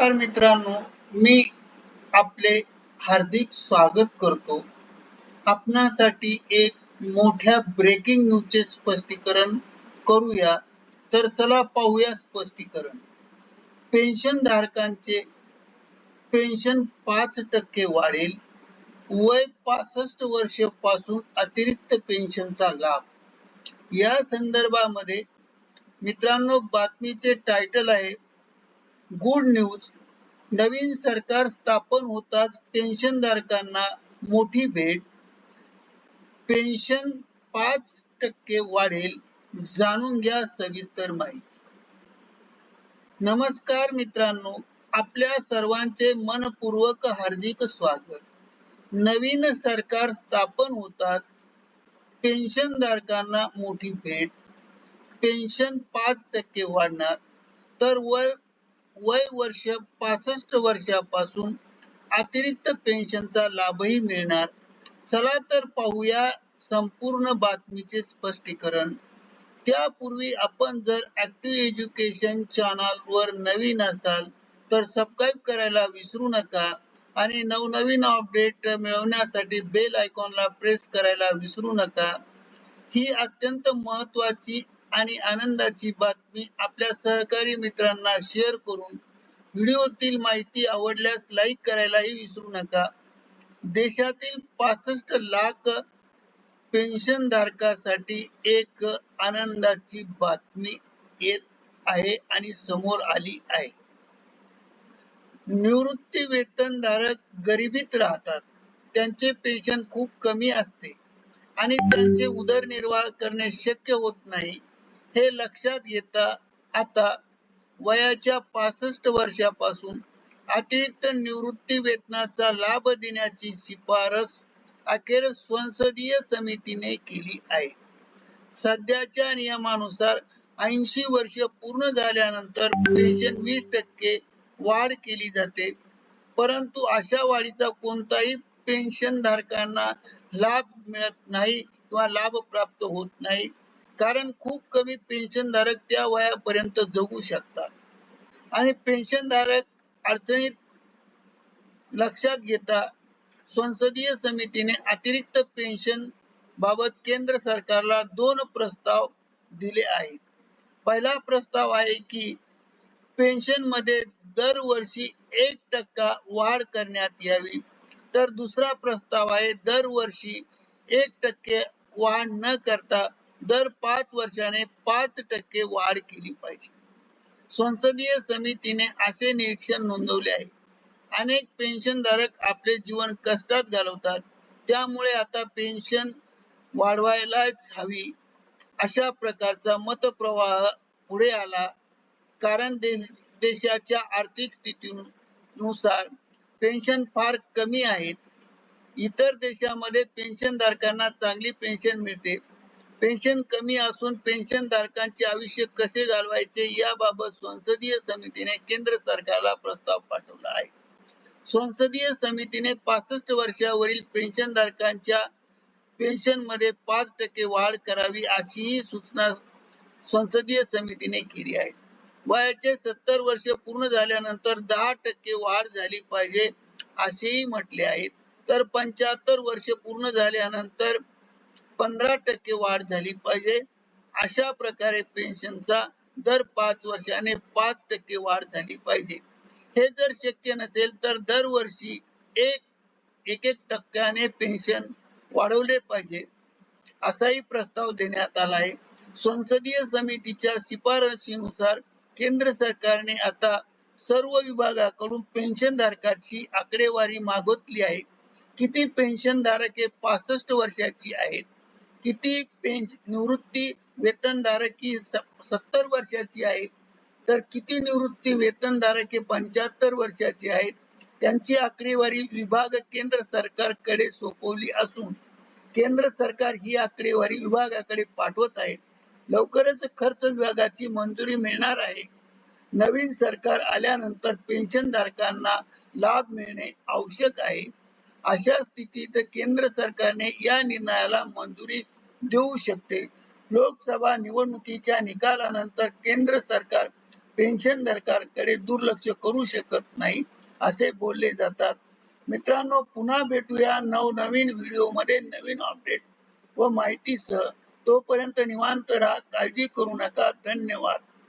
नमस्कार मित्रांनो मी आपले हार्दिक स्वागत करतो. आपणासाठी एक मोठ्या ब्रेकिंग न्यूजचे स्पष्टीकरण करूया. तर चला पाहूया स्पष्टीकरण. पेन्शन धारकांचे पेन्शन पाच टक्के वाढेल. वय पासष्ट वर्षपासून अतिरिक्त पेन्शनचा लाभ. या संदर्भामध्ये मित्रांनो बातमीचे टायटल आहे गुड न्यूज. नवीन सरकार स्थापन होताच पेन्शनधारकांना मोठी भेट. पेन्शन पाच टक्के वाढेल जाणून घ्या सविस्तर माहिती. नमस्कार मित्रांनो आपल्या सर्वांचे मनपूर्वक हार्दिक स्वागत. नवीन सरकार स्थापन होताच पेन्शनधारकांना मोठी भेट. पेन्शन पाच टक्के वाढणार तर वर वय वर्ष पासष्ट वर्षापासून अतिरिक्त पेन्शनचा लाभही मिळणार. चला तर पाहूया संपूर्ण बातमीचे स्पष्टीकरण. त्यापूर्वी आपण जर ऍक्टिव्ह एज्युकेशन चॅनल वर नवीन असाल तर सबस्क्राईब करायला विसरू नका आणि नवनवीन अपडेट मिळवण्यासाठी बेल आयकॉनला प्रेस करायला विसरू नका. ही अत्यंत महत्वाची आणि आनंदाची बातमी आपल्या सहकारी मित्रांना शेअर करून व्हिडिओतील माहिती आवडल्यास लाईक करायलाही विसरू नका. देशातील पासष्ट लाख पेन्शन धारकासाठी एक आनंदाची बातमी येत आहे आणि समोर आली आहे. निवृत्ती वेतनधारक गरिबीत राहतात. त्यांचे पेन्शन खूप कमी असते आणि त्यांचे उदरनिर्वाह करणे शक्य होत नाही. हे लक्षात घेता आता वयाच्या पासष्ट वर्षापासून अतिरिक्त निवृत्ती वेतनाचा लाभ देण्याची शिफारस अखेर संसदीय समितीने केली आहे. सध्याच्या नियमानुसार ऐंशी वर्ष पूर्ण झाल्यानंतर पेन्शन वीस टक्के वाढ केली जाते. परंतु अशा वाढीचा कोणताही पेन्शन धारकांना लाभ मिळत नाही किंवा लाभ प्राप्त होत नाही. कारण खूप कमी पेन्शन धारक त्या वयापर्यंत जगू शकतात. आणि पेन्शन धारक अडचणीत लक्षात घेता संसदीय समितीने अतिरिक्त पेन्शन बाबत केंद्र सरकारला दोन प्रस्ताव दिले आहेत. पहिला प्रस्ताव आहे की पेन्शनमध्ये दरवर्षी एक टक्का वाढ करण्यात यावी. तर दुसरा प्रस्ताव आहे दरवर्षी एक टक्के वाढ न करता दर पाच वर्षाने पाच टक्के वाढ केली पाहिजे. संसदीय समितीने असे निरीक्षण नोंदवले आहे. अनेक पेन्शनधारक आपले जीवन कष्टात घालवतात. त्यामुळे आता पेन्शन वाढवायलाच हवी अशा प्रकारचा मतप्रवाह पुढे आला. कारण देश देशाच्या आर्थिक स्थितीनुसार पेन्शन फार कमी आहेत. इतर देशामध्ये पेन्शन धारकांना चांगली पेन्शन मिळते. पेन्शन कमी असून पेन्शन धारकांचे आयुष्य कसे घालवायचे याबाबत संसदीय समितीने केंद्र सरकारला प्रस्ताव पाठवला आहे. संसदीय समितीने पासष्ट वर्षावरील पेन्शन धारकांच्या पेन्शनमध्ये पाच टक्के वाढ करावी अशीही सूचना संसदीय समितीने केली आहे. वयाचे सत्तर वर्ष पूर्ण झाल्यानंतर दहा टक्के वाढ झाली पाहिजे असेही म्हटले आहे. तर पंच्याहत्तर वर्ष पूर्ण झाल्यानंतर पंधरा टक्के वाढ झाली पाहिजे. अशा प्रकारे पेन्शनचा दर पाच वर्षाने पाच टक्के वाढ झाली पाहिजे. हे जर शक्य नसेल तर दरवर्षी एक एक एक टक्क्याने पेन्शन वाढवले पाहिजे. असाही प्रस्ताव देण्यात आला आहे. संसदीय समितीच्या शिफारशीनुसार केंद्र सरकारने आता सर्व विभागाकडून पेन्शन धारकाची आकडेवारी मागितली आहे. किती पेन्शन धारक हे पासष्ट वर्षाची आहेत? किती पेन्श निवृत्ती वेतनधारक सत्तर वर्षाची आहेत? तर किती निवृत्ती वेतनधारक पंच्याहत्तर वर्षाची आहेत? त्यांची आकडेवारी विभाग केंद्र सरकारकडे सोपवली असून केंद्र सरकार ही आकडेवारी विभागाकडे पाठवत आहे. लवकरच खर्च विभागाची मंजुरी मिळणार आहे. नवीन सरकार आल्यानंतर पेन्शन धारकांना लाभ मिळणे आवश्यक आहे. अशा स्थितीत केंद्र सरकारने या निर्णयाला मंजुरी देऊ शकते. लोकसभा निवडणुकीच्या निकालानंतर केंद्र सरकार पेन्शन धारकांकडे दुर्लक्ष करू शकत नाही असे बोलले जातात. मित्रांनो पुन्हा भेटूया नवनवीन व्हिडिओमध्ये नवीन अपडेट व माहितीसह. तोपर्यंत निवांत राहा काळजी करू नका. धन्यवाद.